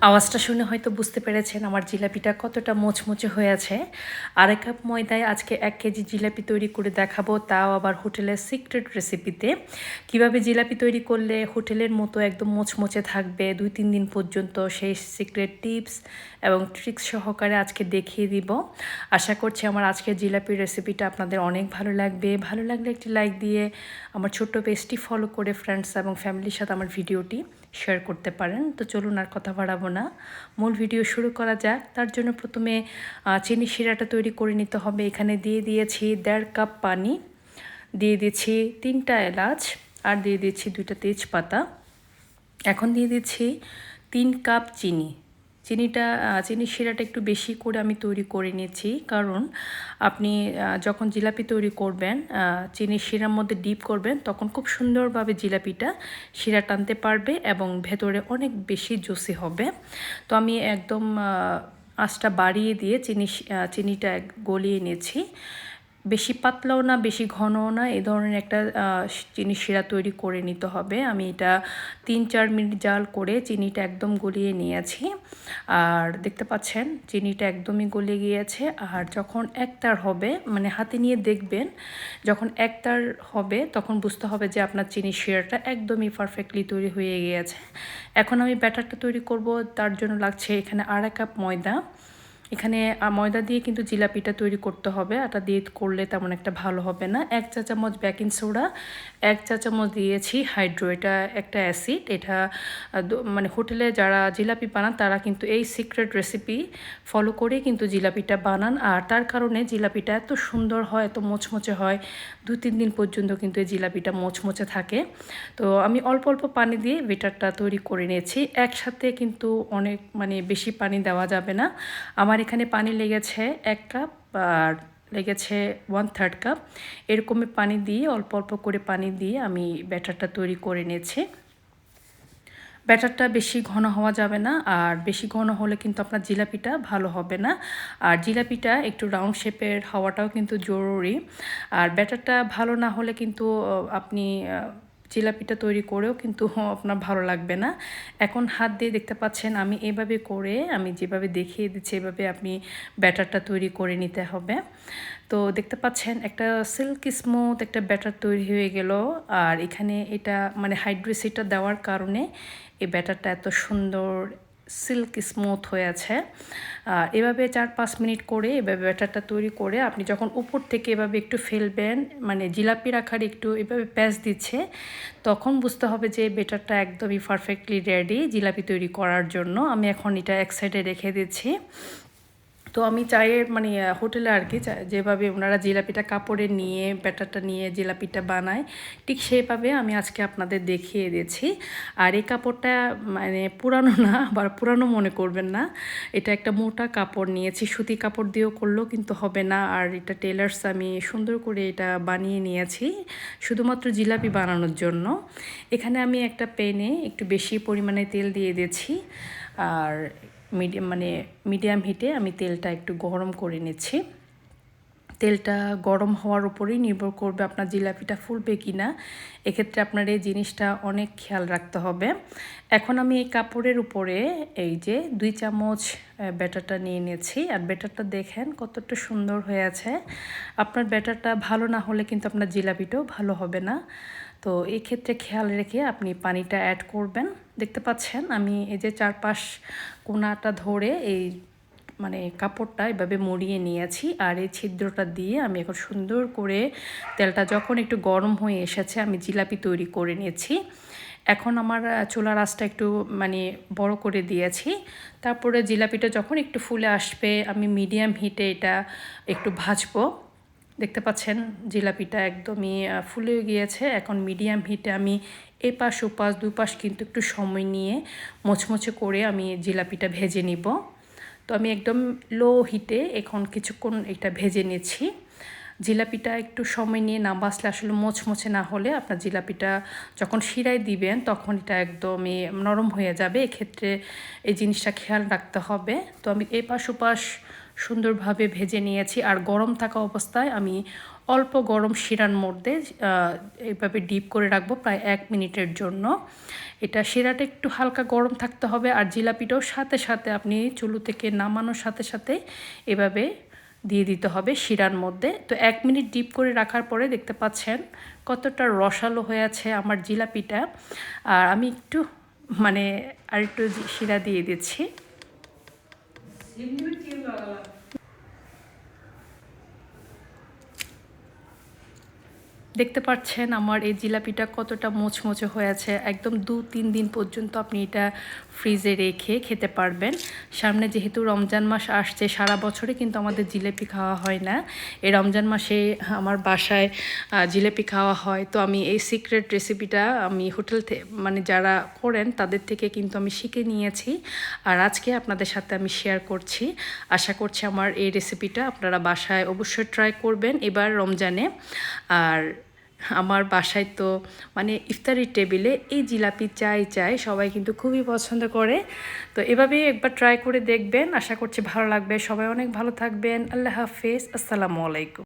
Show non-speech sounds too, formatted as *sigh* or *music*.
আওয়াজটা শুনে হয়তো বুঝতে পেরেছেন আমার জিলাপিটা কতটা মোচমোচে হয়েছে আড়াই কাপ ময়দায় আজকে এক কেজি জিলাপি তৈরি করে দেখাবো, তাও আবার হোটেলের সিক্রেট রেসিপিতে। কীভাবে জিলাপি তৈরি করলে হোটেলের মতো একদম মোচমোচে থাকবে, দুই তিন দিন পর্যন্ত সেই সিক্রেট টিপস এবং ট্রিক্স সহকারে আজকে দেখিয়ে দিব। আশা করছি আমার আজকের জিলাপির রেসিপিটা আপনাদের অনেক ভালো লাগবে। ভালো লাগলে একটি লাইক দিয়ে আমার ছোট্ট পেজটি ফলো করে ফ্রেন্ডস এবং ফ্যামিলির সাথে আমার ভিডিওটি শেয়ার করতে পারেন। তো চলুন আর কথা বাড়াবো না। মূল ভিডিও শুরু করা যাক। তার জন্য প্রথমে চিনি শিরাটা তৈরি করে নিতে হবে। এখানে দিয়ে দিয়েছি দেড় কাপ পানি, দিয়ে দিচ্ছি তিনটা এলাচ আর দিয়ে দিচ্ছি দুইটা তেজপাতা। এখন দিয়ে দিচ্ছি তিন কাপ চিনি। চিনিটা চিনির শিরাটা একটু বেশি করে আমি তৈরি করে নিয়েছি। কারণ আপনি যখন জিলাপি তৈরি করবেন চিনির শিরার মধ্যে ডিপ করবেন, তখন খুব সুন্দরভাবে জিলাপিটা শিরা টানতে পারবে এবং ভেতরে অনেক বেশি জুসি হবে। তো আমি একদম আঁচটা বাড়িয়ে দিয়ে চিনি চিনিটা গলিয়ে নিয়েছি। বেশি পাতলাও না, বেশি ঘনও না এই ধরনের একটা চিনি শিরা তৈরি করে নিতে হবে। আমি এটা তিন চার মিনিট জাল করে চিনিটা একদম গলিয়ে নিয়েছি। আর দেখতে পাচ্ছেন, চিনিটা একদমই গলে গিয়েছে। আর যখন একতার হবে মানে হাতে নিয়ে দেখবেন, যখন একতার হবে, তখন বুঝতে হবে যে আপনার চিনি শিরাটা একদমই পারফেক্টলি তৈরি হয়ে গিয়েছে। এখন আমি ব্যাটারটা তৈরি করব, তার জন্য লাগছে এখানে আড়াই কাপ ময়দা। এখানে ময়দা দিয়ে কিন্তু জিলাপিটা তৈরি করতে হবে। আটা দিয়ে করলে তেমন একটা ভালো হবে না। এক চা চামচ বেকিং সোডা, এক চা চামচ দিয়েছি হাইড্রো এটা একটা অ্যাসিড। এটা মানে হোটেলে যারা জিলাপি বানান, তারা কিন্তু এই সিক্রেট রেসিপি ফলো করে কিন্তু জিলাপিটা বানান। আর তার কারণে জিলাপিটা এত সুন্দর হয়, এত মোচমোচে হয়, দু তিন দিন পর্যন্ত কিন্তু এই জিলাপিটা মোচমোচে থাকে। তো আমি অল্প অল্প পানি দিয়ে বেটারটা তৈরি করে নিয়েছি। একসাথে কিন্তু অনেক মানে বেশি পানি দেওয়া যাবে না। আমার আমার এখানে পানি লেগেছে এক কাপ আর লেগেছে ওয়ান থার্ড কাপ এরকমই পানি দিয়ে, অল্প অল্প করে পানি দিয়ে আমি ব্যাটারটা তৈরি করে নিয়েছি। ব্যাটারটা বেশি ঘন হওয়া যাবে না আর বেশি ঘন হলে কিন্তু আপনার জিলাপিটা ভালো হবে না। আর জিলাপিটা একটু রাউন্ড শেপের হওয়াটাও কিন্তু জরুরি। আর ব্যাটারটা ভালো না হলে কিন্তু আপনি জিলাপিটা তৈরি করেও কিন্তু *laughs* আপনার ভালো লাগবে না। এখন হাত দিয়ে দেখতে পাচ্ছেন আমি এভাবে করে, আমি যেভাবে দেখিয়ে দিচ্ছি, এভাবে আপনি ব্যাটারটা তৈরি করে নিতে হবে। তো দেখতে পাচ্ছেন একটা সিল্ক স্মুথ একটা ব্যাটার তৈরি হয়ে গেল। আর এখানে এটা মানে হাইড্রোসিটা দেওয়ার কারণে এই ব্যাটারটা এত সুন্দর সিল্ক স্মুথ হয়ে আছে। এভাবে চার পাঁচ মিনিট করে এভাবে ব্যাটারটা তৈরি করে আপনি যখন উপর থেকে এভাবে একটু ফেলবেন মানে জিলাপি রাখার একটু এভাবে প্যাচ দিচ্ছে, তখন বুঝতে হবে যে ব্যাটারটা একদমই পারফেক্টলি রেডি জিলাপি তৈরি করার জন্য। আমি এখন এটা এক সাইডে রেখে দিচ্ছি। তো আমি চায়ের মানে হোটেলে আর কি যেভাবে ওনারা জিলাপিটা কাপড়ে নিয়ে, ব্যাটারটা নিয়ে জিলাপিটা বানায়, ঠিক সেইভাবে আমি আজকে আপনাদের দেখিয়ে দিয়েছি। আর এই কাপড়টা মানে পুরানো না, আবার পুরানো মনে করবেন না। এটা একটা মোটা কাপড় নিয়েছি, সুতি কাপড় দিয়েও করলেও কিন্তু হবে না। আর এটা টেলার্স আমি সুন্দর করে এটা বানিয়ে নিয়েছি, শুধুমাত্র জিলাপি বানানোর জন্য। এখানে আমি একটা পেনে একটু বেশি পরিমাণে তেল দিয়ে দিয়েছি। আর মিডিয়াম মানে মিডিয়াম হিটে আমি তেলটা একটু গরম করে নিচ্ছি। তেলটা গরম হওয়ার উপরেই নির্ভর করবে আপনার জিলাপিটা ফুলবে কি না এক্ষেত্রে আপনার এই জিনিসটা অনেক খেয়াল রাখতে হবে। এখন আমি এই কাপড়ের উপরে এই যে দুই চামচ ব্যাটারটা নিয়ে নিয়েছি আর ব্যাটারটা দেখেন কতটা সুন্দর হয়ে আছে। আপনার ব্যাটারটা ভালো না হলে কিন্তু আপনার জিলাপিটাও ভালো হবে না। তো এই ক্ষেত্রে খেয়াল রেখে আপনি পানিটা অ্যাড করবেন। দেখতে পাচ্ছেন আমি এই যে চারপাশ কোনাটা ধরে এই মানে কাপড়টা এভাবে মরিয়ে নিয়েছি আর এই ছিদ্রটা দিয়ে আমি এখন সুন্দর করে তেলটা যখন একটু গরম হয়ে এসেছে আমি জিলাপি তৈরি করে নিয়েছি। এখন আমার চুলার আঁচটা একটু মানে বড় করে দিয়েছি। তারপরে জিলাপিটা যখন একটু ফুলে আসবে আমি মিডিয়াম হিটে এটা একটু ভাজবো। দেখতে পাচ্ছেন জিলাপিটা একদমই ফুলে গিয়েছে। এখন মিডিয়াম হিটে আমি এপাশ, ওপাশ, দুপাশ কিন্তু একটু সময় নিয়ে মোচমোচে করে আমি জিলাপিটা ভেজে নিব। তো আমি একদম লো হিটে এখন কিছুক্ষণ এটা ভেজে নিচ্ছি। জিলাপিটা একটু সময় নিয়ে না বাসলে আসলে মোচমোচে না হলে আপনার জিলাপিটা যখন শিরায় দিবেন তখন এটা একদমই নরম হয়ে যাবে। এক্ষেত্রে এই জিনিসটা খেয়াল রাখতে হবে। তো আমি এপাশ, ওপাশ সুন্দরভাবে ভেজে নিয়েছি। আর গরম থাকা অবস্থায় আমি অল্প গরম শিরার মধ্যে এইভাবে ডিপ করে রাখব প্রায় এক মিনিটের জন্য। এটা শিরাটা একটু হালকা গরম থাকতে হবে আর জিলাপিটাও সাথে সাথে আপনি চুলু থেকে নামানোর সাথে সাথে এভাবে দিয়ে দিতে হবে শিরার মধ্যে। তো এক মিনিট ডিপ করে রাখার পরে দেখতে পাচ্ছেন কতটা রসালো হয়ে আছে আমার জিলাপিটা। আর আমি একটু মানে আর একটু শিরা দিয়ে দিচ্ছি। ಆಗಲ್ಲ দেখতে পাচ্ছেন আমার এই জিলাপিটা কতটা মোচমোচে হয়েছে একদম দু তিন দিন পর্যন্ত আপনি এটা ফ্রিজে রেখে খেতে পারবেন। সামনে যেহেতু রমজান মাস আসছে, সারা বছরে কিন্তু আমাদের জিলেপি খাওয়া হয় না। এই রমজান মাসে আমার বাসায় জিলেপি খাওয়া হয়। তো আমি এই সিক্রেট রেসিপিটা আমি হোটেল মানে যারা করেন তাদের থেকে কিন্তু আমি শিখে নিয়েছি। আর আজকে আপনাদের সাথে আমি শেয়ার করছি। আশা করছি আমার এই রেসিপিটা আপনারা বাসায় অবশ্যই ট্রাই করবেন। এবার রমজানে। আর আমার বাসায় তো মানে ইফতারির টেবিলে এই জিলাপি চাই চাই সবাই কিন্তু খুবই পছন্দ করে। তো এভাবেই একবার ট্রাই করে দেখবেন। আশা করছি ভালো লাগবে। সবাই অনেক ভালো থাকবেন। আল্লাহ হাফেজ। আসসালামু আলাইকুম।